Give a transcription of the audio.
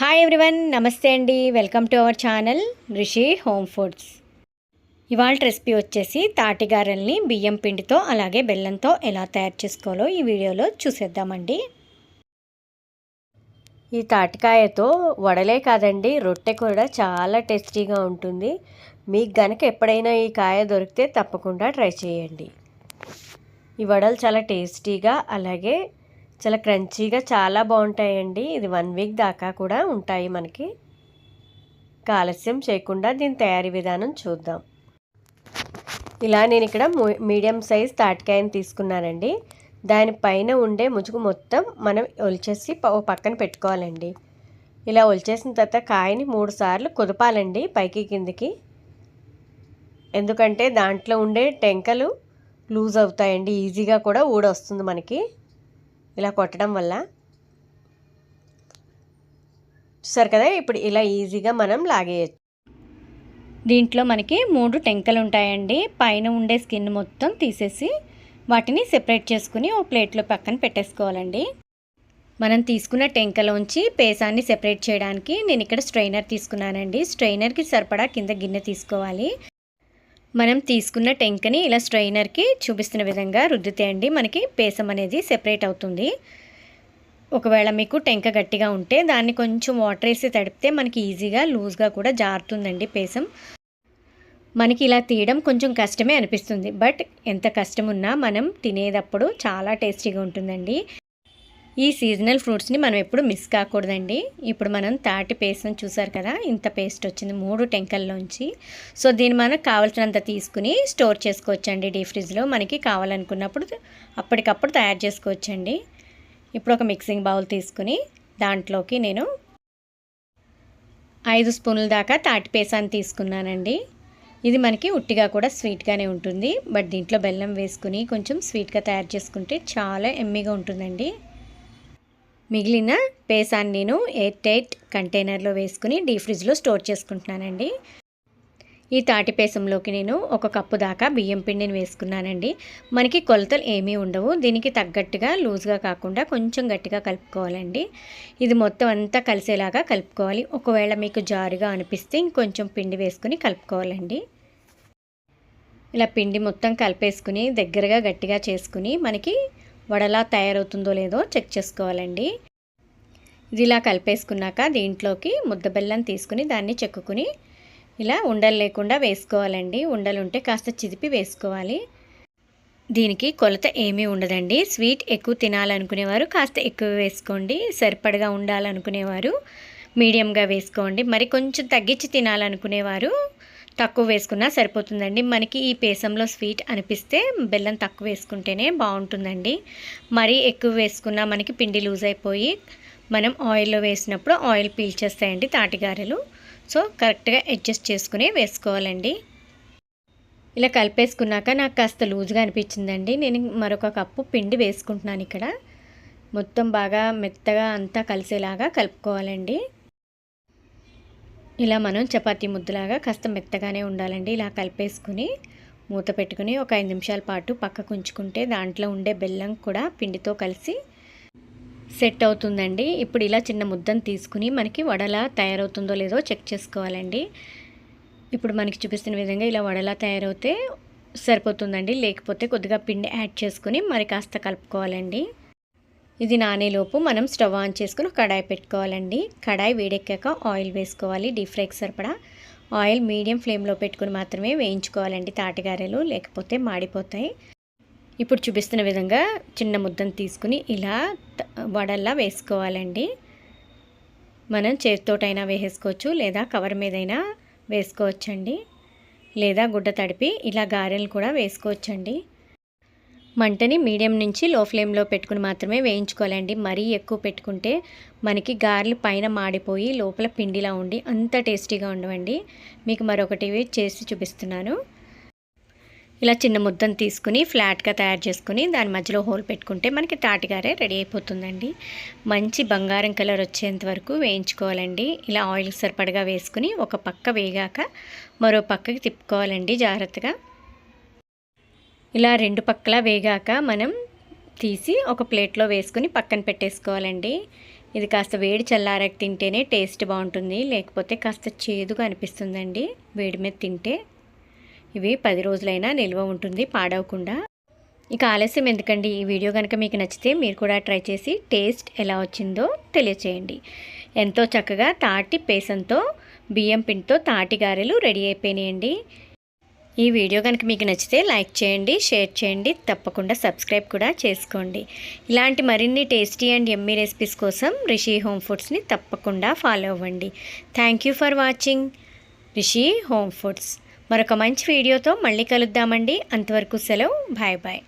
Hi everyone నమస్తే అండి. Welcome to our channel Rishi home foods ఇవాళ రెసిపీ వచ్చేసి తాటిగారెల్ని బియ్యం పిండితో అలాగే బెల్లంతో ఎలా తయారు చేసుకోవాలో ఈ వీడియోలో చూసేద్దామండి. ఈ తాటికాయతో వడలే కాదండి రొట్టె కూడా చాలా టేస్టీగా ఉంటుంది. మీకు గనక ఎప్పుడైనా ఈ కాయ దొరికితే తప్పకుండా ట్రై చేయండి. ఈ వడలు చాలా టేస్టీగా అలాగే చాలా క్రంచీగా చాలా బాగుంటాయండి. ఇది వన్ వీక్ దాకా కూడా ఉంటాయి మనకి. ఆలస్యం చేయకుండా దీని తయారీ విధానం చూద్దాం. ఇలా నేను ఇక్కడ మీడియం సైజ్ తాటికాయని తీసుకున్నానండి. దానిపైన ఉండే ముసుగు మొత్తం మనం ఒలిచేసి పక్కన పెట్టుకోవాలండి. ఇలా ఒలిచేసిన తర్వాత కాయని మూడు సార్లు కుదపాలండి పైకి కిందికి. ఎందుకంటే దాంట్లో ఉండే టెంకలు లూజ్ అవుతాయండి. ఈజీగా కూడా ఊడొస్తుంది మనకి. ఇలా కొట్టడం వల్ల చూసారు కదా ఇప్పుడు ఇలా ఈజీగా మనం లాగేయచ్చు. దీంట్లో మనకి మూడు టెంకలు ఉంటాయండి. పైన ఉండే స్కిన్ మొత్తం తీసేసి వాటిని సెపరేట్ చేసుకుని ఓ ప్లేట్లో పక్కన పెట్టేసుకోవాలండి. మనం తీసుకున్న టెంకలోంచి పేసాన్ని సెపరేట్ చేయడానికి నేను ఇక్కడ స్ట్రైనర్ తీసుకున్నానండి. స్ట్రైనర్కి సరిపడా కింద గిన్నె తీసుకోవాలి. మనం తీసుకున్న టెంకని ఇలా స్ట్రైనర్కి చూపిస్తున్న విధంగా రుద్దితే అండి మనకి పేసం అనేది సెపరేట్ అవుతుంది. ఒకవేళ మీకు టెంక గట్టిగా ఉంటే దాన్ని కొంచెం వాటర్ వేసి తడిపితే మనకి ఈజీగా లూజ్గా కూడా జారుతుందండి పేసం. మనకి ఇలా తీయడం కొంచెం కష్టమే అనిపిస్తుంది. బట్ ఎంత కష్టం ఉన్నా మనం తినేటప్పుడు చాలా టేస్టీగా ఉంటుందండి. ఈ సీజనల్ ఫ్రూట్స్ని మనం ఎప్పుడు మిస్ కాకూడదండి. ఇప్పుడు మనం తాటి పేస్ట్ని చూసారు కదా ఇంత పేస్ట్ వచ్చింది మూడు టెంకల్లోంచి. సో దీన్ని మనకు కావాల్సినంత తీసుకుని స్టోర్ చేసుకోవచ్చండి. డీ ఫ్రిడ్జ్లో మనకి కావాలనుకున్నప్పుడు అప్పటికప్పుడు తయారు చేసుకోవచ్చండి. ఇప్పుడు ఒక మిక్సింగ్ బౌల్ తీసుకుని దాంట్లోకి నేను ఐదు స్పూన్ల దాకా తాటి పేసాన్ని తీసుకున్నానండి. ఇది మనకి ఉట్టిగా కూడా స్వీట్గానే ఉంటుంది. బట్ దీంట్లో బెల్లం వేసుకుని కొంచెం స్వీట్గా తయారు చేసుకుంటే చాలా ఎమ్మీగా ఉంటుందండి. మిగిలిన పేసాన్ని నేను ఎయిర్ టైట్ కంటైనర్లో వేసుకుని డీ ఫ్రిడ్జ్లో స్టోర్ చేసుకుంటున్నానండి. ఈ తాటి పేసంలోకి నేను ఒక కప్పు దాకా బియ్యం పిండిని వేసుకున్నానండి. మనకి కొలతలు ఏమీ ఉండవు. దీనికి తగ్గట్టుగా లూజ్గా కాకుండా కొంచెం గట్టిగా కలుపుకోవాలండి. ఇది మొత్తం అంతా కలిసేలాగా కలుపుకోవాలి. ఒకవేళ మీకు జారుగా అనిపిస్తే ఇంకొంచెం పిండి వేసుకుని కలుపుకోవాలండి. ఇలా పిండి మొత్తం కలిపేసుకుని దగ్గరగా గట్టిగా చేసుకుని మనకి వడలా తయారవుతుందో లేదో చెక్ చేసుకోవాలండి. ఇది ఇలా కలిపేసుకున్నాక దీంట్లోకి ముద్ద బెల్లం తీసుకుని దాన్ని చెక్కుకుని ఇలా ఉండలు లేకుండా వేసుకోవాలండి. ఉండలు ఉంటే కాస్త చిదిపి వేసుకోవాలి. దీనికి కొలత ఏమీ ఉండదండి. స్వీట్ ఎక్కువ తినాలనుకునేవారు కాస్త ఎక్కువ వేసుకోండి. సరిపడగా ఉండాలనుకునేవారు మీడియంగా వేసుకోండి. మరి కొంచెం తగ్గించి తినాలనుకునేవారు తక్కువ వేసుకున్నా సరిపోతుందండి. మనకి ఈ పేసంలో స్వీట్ అనిపిస్తే బెల్లం తక్కువ వేసుకుంటేనే బాగుంటుందండి. మరీ ఎక్కువ వేసుకున్నా మనకి పిండి లూజ్ అయిపోయి మనం ఆయిల్లో వేసినప్పుడు ఆయిల్ పీల్చేస్తాయండి తాటిగారెలు. సో కరెక్ట్గా అడ్జస్ట్ చేసుకుని వేసుకోవాలండి. ఇలా కలిపేసుకున్నాక నాకు కాస్త లూజ్గా అనిపించిందండి. నేను మరొక కప్పు పిండి వేసుకుంటున్నాను ఇక్కడ. మొత్తం బాగా మెత్తగా అంతా కలిసేలాగా కలుపుకోవాలండి. ఇలా మనం చపాతీ ముద్దలాగా కాస్త మెత్తగానే ఉండాలండి. ఇలా కలిపేసుకుని మూత పెట్టుకుని ఒక ఐదు నిమిషాల పాటు పక్కకు ఉంచుకుంటే దాంట్లో ఉండే బెల్లం కూడా పిండితో కలిసి సెట్ అవుతుందండి. ఇప్పుడు ఇలా చిన్న ముద్దను తీసుకుని మనకి వడలా తయారవుతుందో లేదో చెక్ చేసుకోవాలండి. ఇప్పుడు మనకి చూపిస్తున్న విధంగా ఇలా వడలా తయారవుతే సరిపోతుందండి. లేకపోతే కొద్దిగా పిండి యాడ్ చేసుకుని మరి కాస్త కలుపుకోవాలండి. ఇది నానేలోపు మనం స్టవ్ ఆన్ చేసుకుని కడాయి పెట్టుకోవాలండి. కడాయి వేడెక్కాక ఆయిల్ వేసుకోవాలి డీప్ ఫ్రైకి సరిపడా. ఆయిల్ మీడియం ఫ్లేమ్లో పెట్టుకుని మాత్రమే వేయించుకోవాలండి తాటగారెలు లేకపోతే మాడిపోతాయి. ఇప్పుడు చూపిస్తున్న విధంగా చిన్న ముద్దను తీసుకుని ఇలా వడల్లా వేసుకోవాలండి. మనం చేతితోటైనా వేసేసుకోవచ్చు లేదా కవర్ మీదైనా వేసుకోవచ్చండి. లేదా గుడ్డ తడిపి ఇలా గారెలు కూడా వేసుకోవచ్చండి. మంటని మీడియం నుంచి లో ఫ్లేమ్లో పెట్టుకుని మాత్రమే వేయించుకోవాలండి. మరీ ఎక్కువ పెట్టుకుంటే మనకి గారెలు పైన మాడిపోయి లోపల పిండిలా ఉండి అంత టేస్టీగా ఉండవండి. మీకు మరొకటి చేసి చూపిస్తున్నాను. ఇలా చిన్న ముద్దను తీసుకుని ఫ్లాట్గా తయారు చేసుకుని దాని మధ్యలో హోల్ పెట్టుకుంటే మనకి తాటిగారే రెడీ అయిపోతుందండి. మంచి బంగారం కలర్ వచ్చేంత వరకు వేయించుకోవాలండి. ఇలా ఆయిల్ సరిపడగా వేసుకుని ఒక పక్క వేగాక మరో పక్కకి తిప్పుకోవాలండి జాగ్రత్తగా. ఇలా రెండు పక్కల వేగాక మనం తీసి ఒక ప్లేట్లో వేసుకుని పక్కన పెట్టేసుకోవాలండి. ఇది కాస్త వేడి చల్లారాక తింటేనే టేస్ట్ బాగుంటుంది లేకపోతే కాస్త చేదుగా అనిపిస్తుందండి వేడి మీద తింటే. ఇవి పది రోజులైనా నిల్వ ఉంటుంది పాడవకుండా. ఇక ఆలస్యం ఎందుకండి? ఈ వీడియో కనుక మీకు నచ్చితే మీరు కూడా ట్రై చేసి టేస్ట్ ఎలా వచ్చిందో తెలియచేయండి. ఎంతో చక్కగా తాటి పేసంతో బియ్యం పిండితో తాటి గారెలు రెడీ అయిపోయినాయండి. ఈ వీడియో కనుక మీకు నచ్చితే లైక్ చేయండి షేర్ చేయండి తప్పకుండా సబ్స్క్రైబ్ కూడా చేసుకోండి. ఇలాంటి మరిన్ని టేస్టీ అండ్ ఎమ్మీ రెసిపీస్ కోసం రిషి హోమ్ ఫుడ్స్ని తప్పకుండా ఫాలో అవ్వండి. Thank you for watching Rishi home foods. మరొక మంచి వీడియోతో మళ్ళీ కలుద్దామండి. అంతవరకు సెలవు. Bye bye